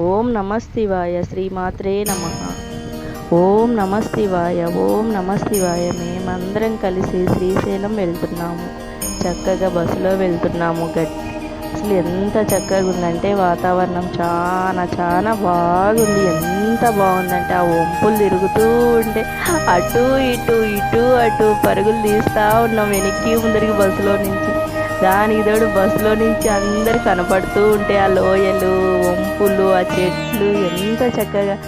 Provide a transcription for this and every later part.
ఓం నమస్తివాయ శ్రీమాత్రే నమ. ఓం నమస్తివాయ ఓం నమస్తివాయ. మేమందరం కలిసి శ్రీశైలం వెళ్తున్నాము. చక్కగా బస్సులో వెళ్తున్నాము గట్టి అసలు ఎంత చక్కగా ఉందంటే వాతావరణం చాలా చాలా బాగుంది. ఎంత బాగుందంటే ఆ వంపులు తిరుగుతూ ఉంటే అటు ఇటు ఇటు అటు పరుగులు తీస్తూ ఉన్నాం. వెనక్కి ముందరికి బస్సులో నుంచి దానికి తోడు బస్సులో నుంచి అందరు కనపడుతూ ఉంటే ఆ లోయలు వంపులు ఆ చెట్లు ఎంత చక్కగా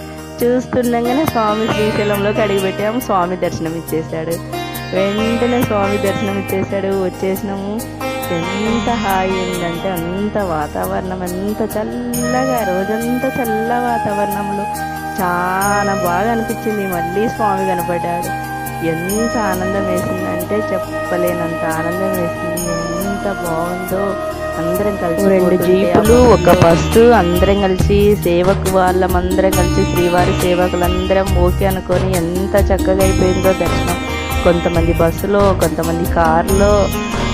చూస్తుండగానే స్వామి శ్రీశైలంలోకి అడిగిపెట్టాము. స్వామి దర్శనం ఇచ్చేసాడు వెంటనే స్వామి దర్శనం ఇచ్చేసాడు వచ్చేసినాము. ఎంత హాయి ఉందంటే అంత వాతావరణం ఎంత చల్లగా రోజంతా చల్ల వాతావరణంలో. చాలా బాగా అనిపించింది. మళ్ళీ స్వామి కనపడ్డాడు. ఎంత ఆనందం వేసిందంటే చెప్పలేనంత ఆనందం వేసింది. ఎంత బాగుందో అందరం కలిసి రెండు జీపులు ఒక బస్సు అందరం కలిసి సేవకు వాళ్ళమందరం కలిసి శ్రీవారి సేవకులందరం ఓకే అనుకొని ఎంత చక్కగా అయిపోయిందో దర్శనం. కొంతమంది బస్సులో కొంతమంది కారులో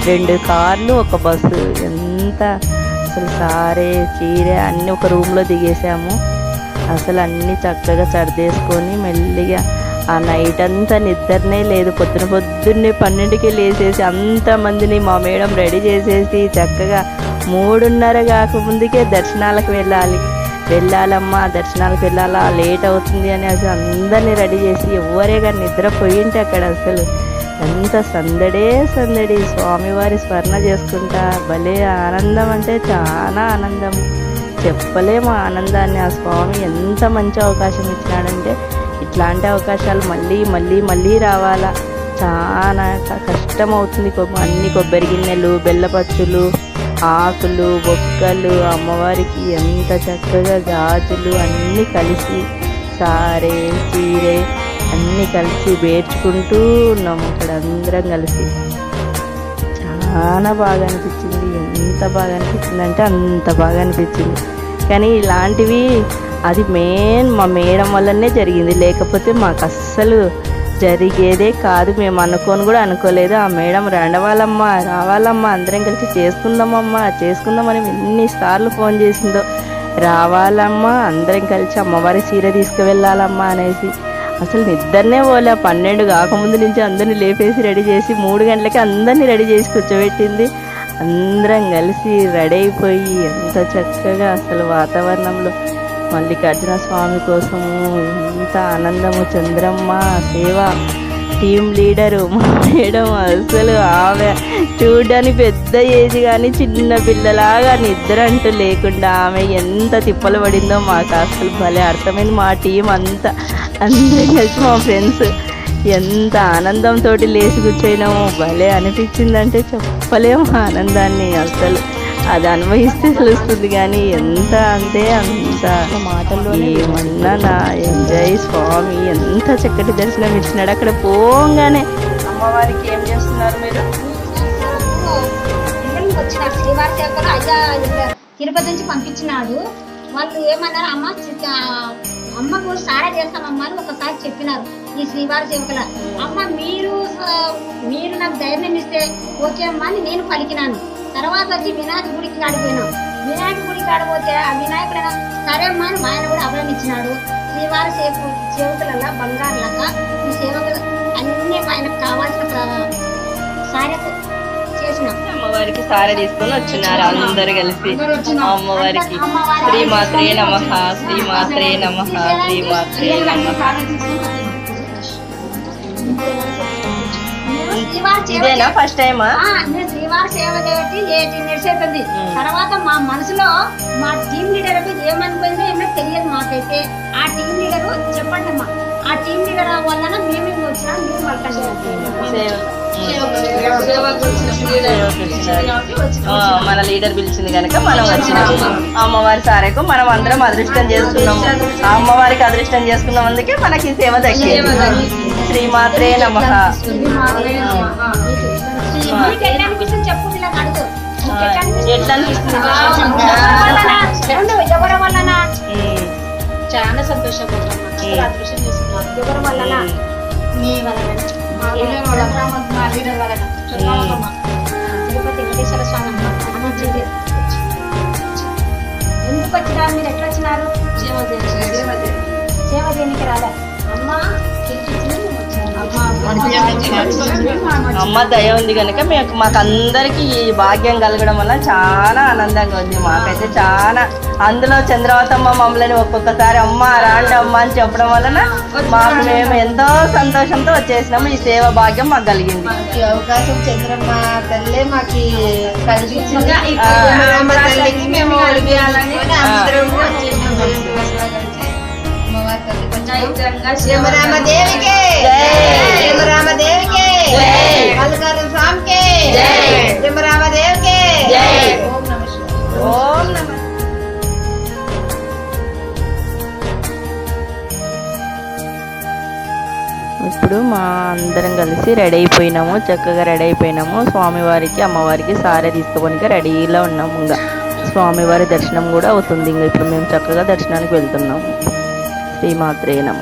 రెండు కార్లు ఒక బస్సు. ఎంత అసలు సారే చీరే అన్నీ ఒక రూమ్లో దిగేసాము అసలు అన్నీ చక్కగా సర్దేసుకొని మెల్లిగా ఆ నైట్ అంతా నిద్రనే లేదు. పొద్దున పొద్దున్నే పన్నెండుకి లేచేసి అంతమందిని మా మేడం రెడీ చేసేసి చక్కగా మూడున్నర కాకముందుకే దర్శనాలకు వెళ్ళాలి. వెళ్ళాలమ్మా దర్శనాలకు వెళ్ళాలా? లేట్ అవుతుంది అని అసలు అందరినీ రెడీ చేసి ఎవరే కానీ నిద్రపోయింటే అక్కడ అసలు. ఎంత సందడే సందడి. స్వామివారి స్మరణ చేసుకుంటా. భలే ఆనందం అంటే చాలా ఆనందం. చెప్పలేము ఆనందాన్ని. ఆ స్వామి ఎంత మంచి అవకాశం ఇచ్చినాడంటే ఇట్లాంటి అవకాశాలు మళ్ళీ మళ్ళీ మళ్ళీ రావాలా? చాలా కష్టం అవుతుంది కొ- అన్ని కొబ్బరి గిన్నెలు బెల్లపచ్చులు ఆకులు బొక్కలు అమ్మవారికి ఎంత చక్కగా గాజులు అన్నీ కలిసి సారే చీరే అన్నీ కలిసి వేర్చుకుంటూ ఉన్నాము ఇక్కడ అందరం కలిసి. చాలా బాగా అనిపించింది. ఎంత బాగా అనిపించింది అంటే అంత బాగా అనిపించింది. కానీ ఇలాంటివి అది మెయిన్ మా మేడం వల్లనే జరిగింది. లేకపోతే మాకు అస్సలు జరిగేదే కాదు. మేము అనుకోని కూడా అనుకోలేదు. ఆ మేడం రండవాలమ్మా రావాలమ్మా అందరం కలిసి చేసుకుందామమ్మా చేసుకుందామని ఎన్నిసార్లు ఫోన్ చేసిందో. రావాలమ్మా అందరం కలిసి అమ్మవారి చీర తీసుకువెళ్ళాలమ్మా అనేసి. అసలు నిద్రనే పోలే. పన్నెండు కాకముందు నుంచి అందరిని లేపేసి రెడీ చేసి మూడు గంటలకి అందరినీ రెడీ చేసి కూర్చోబెట్టింది. అందరం కలిసి రెడీ అయిపోయి ఎంత చక్కగా అసలు వాతావరణంలో మల్లికార్జున స్వామి కోసం ఎంత ఆనందము చంద్రమ్మ సేవ టీం లీడరు మా మేడం అసలు ఆమె చూడడానికి పెద్ద ఏజ్ కానీ చిన్న పిల్లలాగా నిద్ర అంటూ లేకుండా ఆమె ఎంత తిప్పలు పడిందో మాకు అసలు భలే అర్థమైంది మా టీం అంతా. అందరూ కలిసి మా ఫ్రెండ్స్ ఎంత ఆనందంతో లేచి కూర్చోయినామో భలే అనిపించిందంటే చెప్పలేము ఆనందాన్ని అసలు. అది అనుభవిస్తే తెలుస్తుంది కానీ ఎంత అంటే అంత మాటల్లో ఏమన్నా నా ఎంజాయ్ స్వామి ఎంత చక్కటి దర్శనం ఇచ్చినాడు. అక్కడ పోగానే అమ్మవారికి ఏం చేస్తున్నారు మీరు? వచ్చిన శ్రీవారి సేవకులు అయ్యా తిరుపతి నుంచి పంపించినాడు. వాళ్ళు ఏమన్నారు అమ్మ అమ్మకు సారా చేస్తామమ్మా అని ఒకసారి చెప్పినారు ఈ శ్రీవారి సేవకుల. అమ్మ మీరు మీరు నాకు ధైర్యం ఇస్తే ఓకే అమ్మా అని నేను పలికినాను. తర్వాత వచ్చి వినాయక గుడికి ఆడిపోయినాం వినాయక గుడికి ఆడిపోతే ఆ వినాయకుడు సరే అమ్మా అని మా ఆయన కూడా అభరణించినాడు శ్రీవారి సేవకు సేవకులలో బంగారు లెక్క ఈ సేవకులు అన్ని ఆయనకు కావాల్సిన ప్ర- సారే చేసినాం. అమ్మవారికి సార తీసుకొని వచ్చినారు అందరు కలిసి. అమ్మవారికి అమ్మవారి శ్రీమాత్రే నమ శ్రీమాత్రే నమ శ్రీమాత్రే నమ. ఇదేనా ఫస్ట్ టైమా నేను శ్రీవారి సేవ చేయబట్టి ఎయిటీన్ ఇయర్స్ అవుతుంది. తర్వాత మా మనసులో మా టీం లీడర్ ఏమనిపోయిందో ఏమో తెలియదు మాకైతే. ఆ టీం లీడర్ చెప్పండి అమ్మా ఆ టీం లీడర్ మేము వచ్చినాం మన లీడర్ పిలిచింది కనుక మనం వచ్చినాము అమ్మవారి సారేకు మనం అందరం అదృష్టం చేసుకున్నాము ఆ అమ్మవారికి అదృష్టం చేసుకున్నాం అందుకే మనకి ఈ సేవ దక్కింది. శ్రీమాత్రే నమ. ఎట్లా అనిపిస్తుంది చాలా అదృష్టం ఎవరి వలన తిరుపతి వెంకటేశ్వర స్వామి. ఎందుకు వచ్చినారు? మీరు ఎట్లా వచ్చినారు సేవ చేయడానికి రాలే. అమ్మ అమ్మ దయ ఉంది కనుక మీకు మాకు అందరికి ఈ భాగ్యం కలగడం వల్ల చాలా ఆనందంగా ఉంది. మాకైతే చాలా అందులో చంద్రవతమ్మ మమ్మల్ని ఒక్కొక్కసారి అమ్మ రాండి అమ్మ అని చెప్పడం వలన మాకు మేము ఎంతో సంతోషంతో వచ్చేసినాము. ఈ సేవ భాగ్యం మాకు కలిగింది. ఈ అవకాశం చంద్రమ్మ తల్లే మాకు మేము స్వామికి. ఓం నమ. ఓం నమః ఇప్పుడు మా అందరం కలిసి రెడీ అయిపోయినాము. చక్కగా రెడీ అయిపోయినాము. స్వామివారికి అమ్మవారికి సారే తీసుకోవడానికి రెడీలో ఉన్నాము ఇంకా. స్వామివారి దర్శనం కూడా అవుతుంది. ఇంకా ఇప్పుడు మేము చక్కగా దర్శనానికి వెళ్తున్నాము. శ్రీమాత్రే నమ.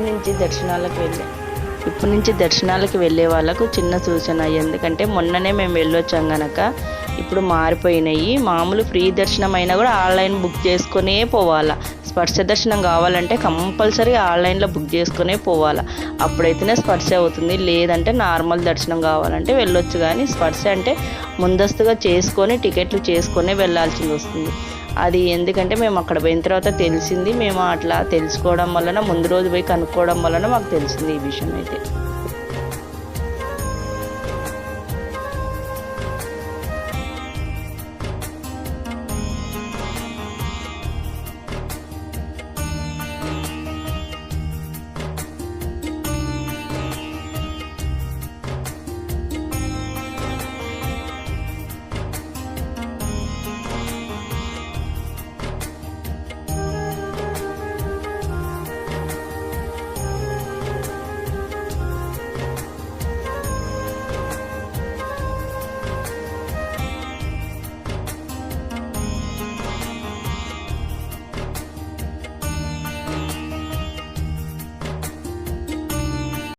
ఇప్పటి నుంచి దర్శనాలకు వెళ్ళే ఇప్పటి నుంచి దర్శనాలకు వెళ్ళే వాళ్ళకు చిన్న సూచన. ఎందుకంటే మొన్ననే మేము వెళ్ళొచ్చాం గనక ఇప్పుడు మారిపోయినాయి. మామూలు ఫ్రీ దర్శనం అయినా కూడా ఆన్లైన్ బుక్ చేసుకునే పోవాలా. స్పర్శ దర్శనం కావాలంటే కంపల్సరీ ఆన్లైన్లో బుక్ చేసుకునే పోవాలా. అప్పుడైతేనే స్పర్శ అవుతుంది. లేదంటే నార్మల్ దర్శనం కావాలంటే వెళ్ళొచ్చు. కానీ స్పర్శ అంటే ముందస్తుగా చేసుకొని టికెట్లు చేసుకొని వెళ్ళాల్సింది వస్తుంది అది ఎందుకంటే మేము అక్కడ పోయిన తర్వాత తెలిసింది. మేము అట్లా తెలుసుకోవడం వలన ముందు రోజు పోయి కనుక్కోవడం వలన మాకు తెలిసింది ఈ విషయం అయితే.